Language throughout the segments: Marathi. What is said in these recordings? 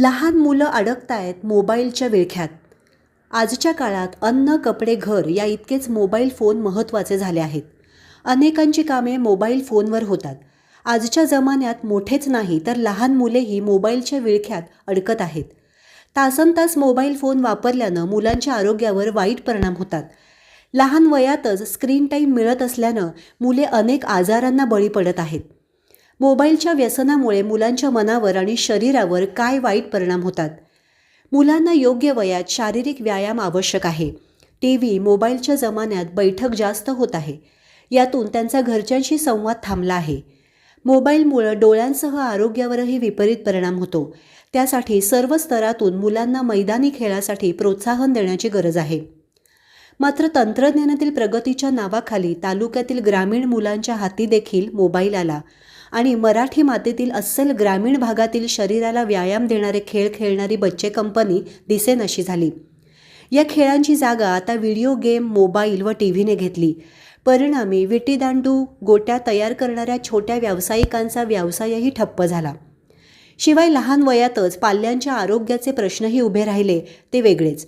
लहान मुलं अडकतायत मोबाईलच्या विळख्यात. आजच्या काळात अन्न कपडे घर या इतकेच मोबाईल फोन महत्त्वाचे झाले आहेत. अनेकांची कामे मोबाईल फोनवर होतात. आजच्या जमान्यात मोठेच नाही तर लहान मुलेही मोबाईलच्या विळख्यात अडकत आहेत. तासन तास मोबाईल फोन वापरल्यानं मुलांच्या आरोग्यावर वाईट परिणाम होतात. लहान वयातच स्क्रीन टाईम मिळत असल्यानं मुले अनेक आजारांना बळी पडत आहेत. मोबाईलच्या व्यसनामुळे मुलांच्या मनावर आणि शरीरावर काय वाईट परिणाम होतात? मुलांना योग्य वयात शारीरिक व्यायाम आवश्यक आहे. टी व्ही मोबाईलच्या जमान्यात बैठक जास्त होत आहे. यातून त्यांचा घरच्यांशी संवाद थांबला आहे. मोबाईलमुळं डोळ्यांसह आरोग्यावरही विपरीत परिणाम होतो. त्यासाठी सर्व स्तरातून मुलांना मैदानी खेळासाठी प्रोत्साहन देण्याची गरज आहे. मात्र तंत्रज्ञानातील प्रगतीच्या नावाखाली तालुक्यातील ग्रामीण मुलांच्या हाती देखील मोबाईल आला. आणि मराठी मातेतील अस्सल ग्रामीण भागातील शरीराला व्यायाम देणारे खेळ खेळणारी बच्चे कंपनी दिसेनशी झाली. या खेळांची जागा आता व्हिडिओ गेम मोबाईल व टी व्हीने घेतली. परिणामी विटीदांडू गोट्या तयार करणाऱ्या छोट्या व्यावसायिकांचा व्यवसायही ठप्प झाला. शिवाय लहान वयातच पाल्यांच्या आरोग्याचे प्रश्नही उभे राहिले ते वेगळेच.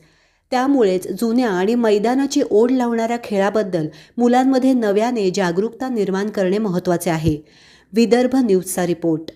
त्यामुळेच जुन्या आणि मैदानाची ओढ लावणाऱ्या खेळाबद्दल मुलांमध्ये नव्याने जागरूकता निर्माण करणे महत्त्वाचे आहे. विदर्भ न्यूजचा रिपोर्ट.